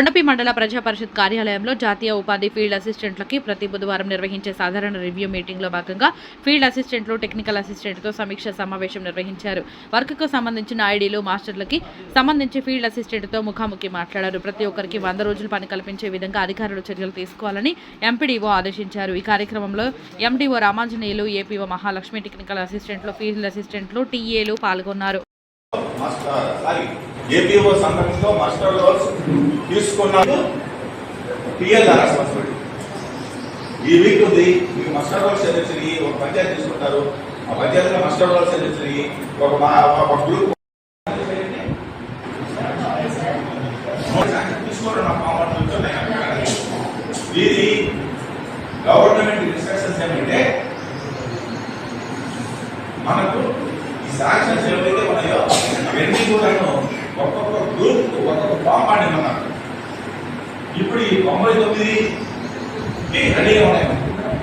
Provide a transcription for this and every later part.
కొండపి మండల ప్రజా పరిషత్ కార్యాలయంలో జాతీయ ఉపాధి ఫీల్డ్ అసిస్టెంట్లకి ప్రతి బుధవారం నిర్వహించే సాధారణ రివ్యూ మీటింగ్లో భాగంగా ఫీల్డ్ అసిస్టెంట్లు టెక్నికల్ అసిస్టెంట్తో సమీక్ష సమావేశం నిర్వహించారు. వర్క్కు సంబంధించిన ఐడీలు మాస్టర్లకి సంబంధించి ఫీల్డ్ అసిస్టెంట్తో ముఖాముఖి మాట్లాడారు. ప్రతి ఒక్కరికి వంద రోజులు పని కల్పించే విధంగా అధికారులు చర్యలు తీసుకోవాలని ఎంపీడీఓ ఆదేశించారు. ఈ కార్యక్రమంలో MDO Ramanjaneyulu APO Mahalakshmi technical అసిస్టెంట్లు ఫీల్డ్ అసిస్టెంట్లు టీఏలు పాల్గొన్నారు. మాస్టర్ ఏపీఓ సంఘంతో మాస్టర్ రోల్స్ తీసుకున్నాను పిఎల్ఆర్ రెస్పాన్సిబిలిటీ ఈ వీక్ ఉంది. మీకు మాస్టర్ రోల్స్ చెల్లించి ఒక పంచాయతీ తీసుకుంటారు. ఆ పంచాయతీలో మాస్టర్ రోల్స్ చెల్లించి ఒక మా ఒక గ్రూప్ ఇది గవర్నమెంట్ ఇన్స్ట్రక్షన్స్ ఏమంటే మనకు ఈ శాంక్షన్స్ ఏవైతే ఉన్నాయో అవన్నీ కూడాను ఒక్కొక్క గ్రూప్ ఒక్కొక్క ఫామ్ అన్నారు ఇప్పుడు ఈ తొంభై తొమ్మిది రెడీగా ఉన్నాయి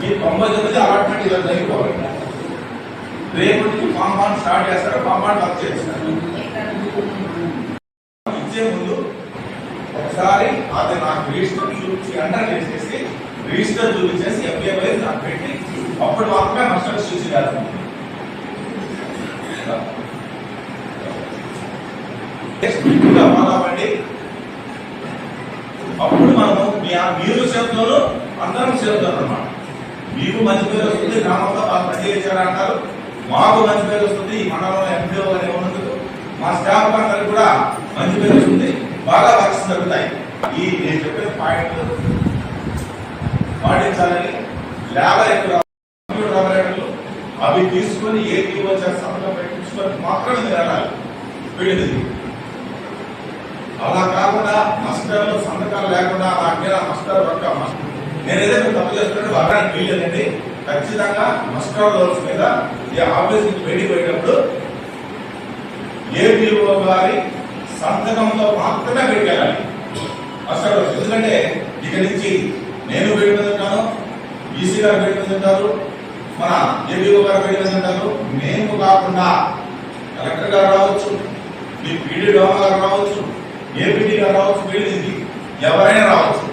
ఈ తొంభై తొమ్మిది అలాట్మెంట్ ఇలా జరిగిపోవాలి. రేపు నుంచి ఫామ్ స్టార్ట్ చేస్తారు ఫామ్ వన్ వర్క్ చేస్తారు. ఇచ్చే ముందు ఒకసారి అది నాకు రిజిస్టర్ చూపించి అండర్ చేసేసి రిజిస్టర్ చూపించేసి ఎఫ్ఏ వైజ్ నాకు పెట్టి అప్పుడు మాత్రమే మస్టర్ చూసి చేస్తాను ఎక్కువగా మాట్లాడండి అప్పుడు మనము మీరు చెప్తారు అందరం చెప్తారు అన్నమాట. మీకు మంచి పేరు వస్తుంది గ్రామంలో బాగా పని అంటారు. మాకు మంచి పేరు వస్తుంది ఈ మండలంలో ఎంపీఓ అనే ఉన్నందుకు మా స్టాఫ్ అందరికి కూడా మంచి పేరు వస్తుంది బాగా వర్క్స్ జరుగుతాయి. ఈ నేను చెప్పిన పాయింట్ పాటించాలని లేబర్ ఎక్కువ కంప్యూటర్ ఆపరేటర్లు అవి తీసుకొని ఏ టీవో సంతకం పెట్టించుకొని మాత్రమే మీరు వెళ్ళాలి వీడిది అలా కాకుండా మస్టర్లు సంతకాలు లేకుండా నా మీద మస్టర్ ఒక మస్- నేను ఏదైతే తప్పు చేస్తున్నట్టు అడగడానికి వీలేదండి ఖచ్చితంగా మస్టర్ లోన్స్ మీద ఈ ఆఫీస్ నుంచి బయటికి పోయేటప్పుడు ఏపీఓ గారి సంతకంతో మాత్రమే పెట్టాలి మస్టర్ రోల్స్ ఎందుకంటే ఇక నుంచి నేను పెట్టుకుంటాను ఈసీ గారు పెట్టుకుంటారు మన ఏపీఓ గారు పెట్టుకుంటారు మేము కాకుండా కలెక్టర్ గారు రావచ్చు మీ పీడీ గారు రావచ్చు ఏపీడీ రావచ్చు వెళ్ళింది ఎవరైనా రావచ్చు.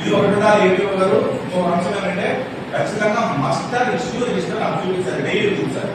ఇది ఒకటి ఉండాలి ఏపీఓ గారు. ఇంకొక అంశం ఏంటంటే ఖచ్చితంగా మస్టర్ ఇష్యూ రిజిస్టర్ నాకు చూపించారు డైలీ చూపించారు.